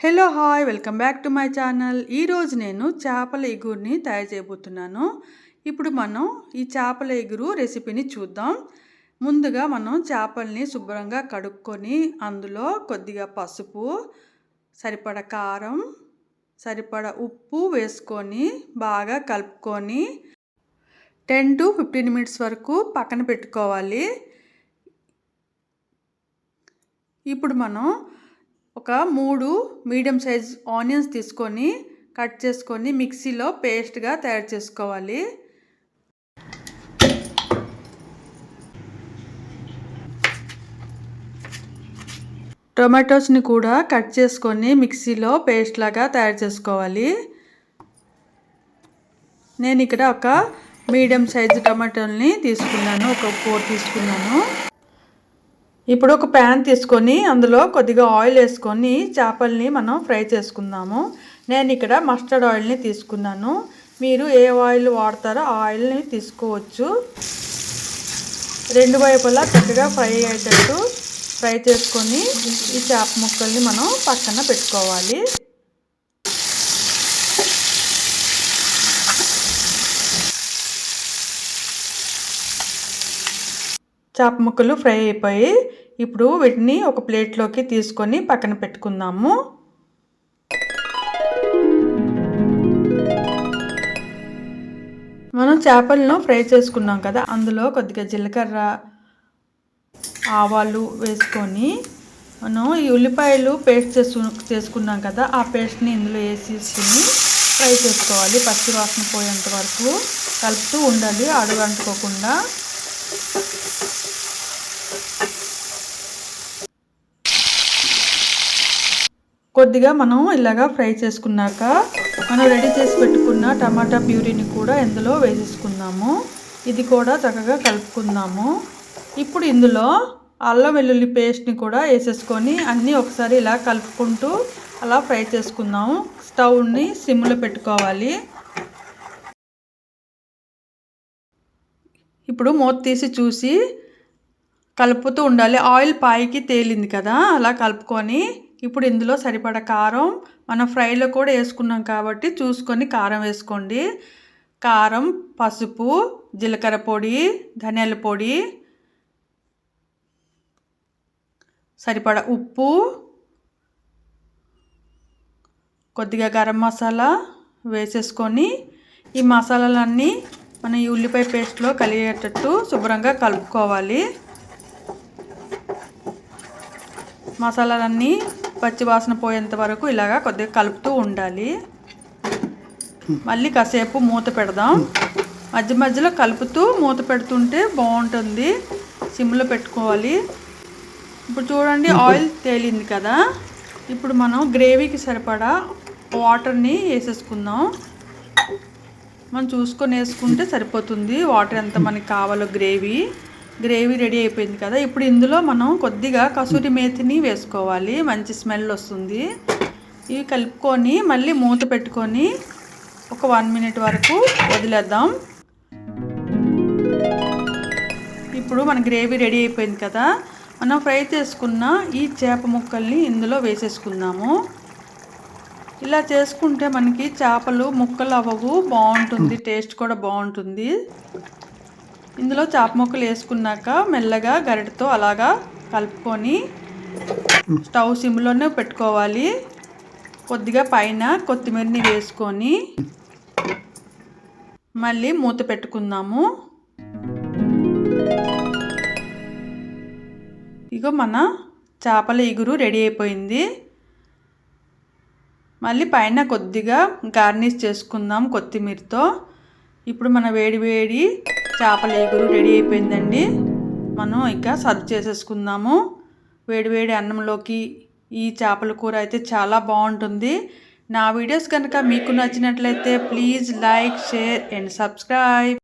Hello hi welcome back to my channel. ఈరోజు నేను చేపల ఎగురుని తయారు చేయబోతున్నాను. ఇప్పుడు మనం ఈ చేపల ఎగురు రెసిపీని చూద్దాం. ముందుగా మనం చేపల్ని శుభ్రంగా కడుక్కొని అందులో కొద్దిగా పసుపు సరిపడ కారం సరిపడ ఉప్పు వేసుకొని బాగా కలుపుకొని టెన్ టు ఫిఫ్టీన్ మినిట్స్ వరకు పక్కన పెట్టుకోవాలి. ఇప్పుడు మనం ఒక మూడు మీడియం సైజ్ ఆనియన్స్ తీసుకొని కట్ చేసుకొని మిక్సీలో పేస్ట్గా తయారు చేసుకోవాలి. టొమాటోస్ని కూడా కట్ చేసుకొని మిక్సీలో పేస్ట్ లాగా తయారు చేసుకోవాలి. నేను ఇక్కడ ఒక మీడియం సైజు టమాటోల్ని తీసుకున్నాను ఒక ఫోర్ తీసుకున్నాను. ఇప్పుడు ఒక ప్యాన్ తీసుకొని అందులో కొద్దిగా ఆయిల్ వేసుకొని చేపల్ని మనం ఫ్రై చేసుకుందాము. నేను ఇక్కడ మస్టర్డ్ ఆయిల్ని తీసుకున్నాను. మీరు ఏ ఆయిల్ వాడతారో ఆ ఆయిల్ని తీసుకోవచ్చు. రెండు వైపులా చక్కగా ఫ్రై అయ్యేటట్టు ఫ్రై చేసుకొని ఈ చేప ముక్కల్ని మనం పక్కన పెట్టుకోవాలి. చేప ముక్కలు ఫ్రై అయిపోయి ఇప్పుడు వీటిని ఒక ప్లేట్లోకి తీసుకొని పక్కన పెట్టుకుందాము. మనం చేపలను ఫ్రై చేసుకున్నాం కదా అందులో కొద్దిగా జీలకర్ర ఆవాలు వేసుకొని మనం ఈ ఉల్లిపాయలు పేస్ట్ చేసు చేసుకున్నాం కదా ఆ పేస్ట్ని ఇందులో వేసేసుకుని ఫ్రై చేసుకోవాలి. పచ్చి వాసన పోయేంత వరకు కలుపుతూ ఉండాలి అడుగు అంటుకోకుండా కొద్దిగా మనం ఇలాగా ఫ్రై చేసుకున్నాక మనం రెడీ చేసి పెట్టుకున్న టమాటా ప్యూరీని కూడా ఇందులో వేసేసుకుందాము. ఇది కూడా చక్కగా కలుపుకుందాము. ఇప్పుడు ఇందులో అల్లం వెల్లుల్లి పేస్ట్ని కూడా వేసేసుకొని అన్నీ ఒకసారి ఇలా కలుపుకుంటూ అలా ఫ్రై చేసుకుందాము. స్టవ్ని సిమ్లో పెట్టుకోవాలి. ఇప్పుడు మూత తీసి చూసి కలుపుతూ ఉండాలి. ఆయిల్ పైకి తేలింది కదా అలా కలుపుకొని ఇప్పుడు ఇందులో సరిపడ కారం మనం ఫ్రైలో కూడా వేసుకున్నాం కాబట్టి చూసుకొని కారం వేసుకోండి. కారం పసుపు జీలకర్ర పొడి ధనియాల పొడి సరిపడ ఉప్పు కొద్దిగా గరం మసాలా వేసేసుకొని ఈ మసాలాలన్నీ మన ఈ ఉల్లిపాయ పేస్ట్లో కలిగేటట్టు శుభ్రంగా కలుపుకోవాలి. మసాలాలన్నీ పచ్చి వాసన పోయేంత వరకు ఇలాగా కొద్దిగా కలుపుతూ ఉండాలి. మళ్ళీ కాసేపు మూత పెడదాం. మధ్య మధ్యలో కలుపుతూ మూత పెడుతుంటే బాగుంటుంది. సిమ్లో పెట్టుకోవాలి. ఇప్పుడు చూడండి ఆయిల్ తేలింది కదా. ఇప్పుడు మనం గ్రేవీకి సరిపడా వాటర్ని వేసేసుకుందాం. మనం చూసుకొని వేసుకుంటే సరిపోతుంది. వాటర్ ఎంత మనకి కావాలో గ్రేవీ. గ్రేవీ రెడీ అయిపోయింది కదా. ఇప్పుడు ఇందులో మనం కొద్దిగా కసూరి మేతిని వేసుకోవాలి. మంచి స్మెల్ వస్తుంది. ఇవి కలుపుకొని మళ్ళీ మూత పెట్టుకొని ఒక వన్ మినిట్ వరకు వదిలేద్దాం. ఇప్పుడు మన గ్రేవీ రెడీ అయిపోయింది కదా. మనం ఫ్రై చేసుకున్న ఈ చేప ముక్కల్ని ఇందులో వేసేసుకుందాము. ఇలా చేసుకుంటే మనకి చేపలు ముక్కలు అవ్వవు బాగుంటుంది టేస్ట్ కూడా బాగుంటుంది. ఇందులో చేప ముక్కలు వేసుకున్నాక మెల్లగా గరిటతో అలాగా కలుపుకొని స్టవ్ సిమ్లోనే పెట్టుకోవాలి. కొద్దిగా పైన కొత్తిమీరని వేసుకొని మళ్ళీ మూత పెట్టుకుందాము. ఇగో మన చేపల ఇగురు రెడీ అయిపోయింది. మళ్ళీ పైన కొద్దిగా గార్నిష్ చేసుకుందాం కొత్తిమీరతో. ఇప్పుడు మన వేడి వేడి చేపల ఎగురు రెడీ అయిపోయిందండి. మనం ఇంకా సర్వ్ చేసేసుకుందాము. వేడివేడి అన్నంలోకి ఈ చేపల కూర అయితే చాలా బాగుంటుంది. నా వీడియోస్ కనుక మీకు నచ్చినట్లయితే please like share and subscribe.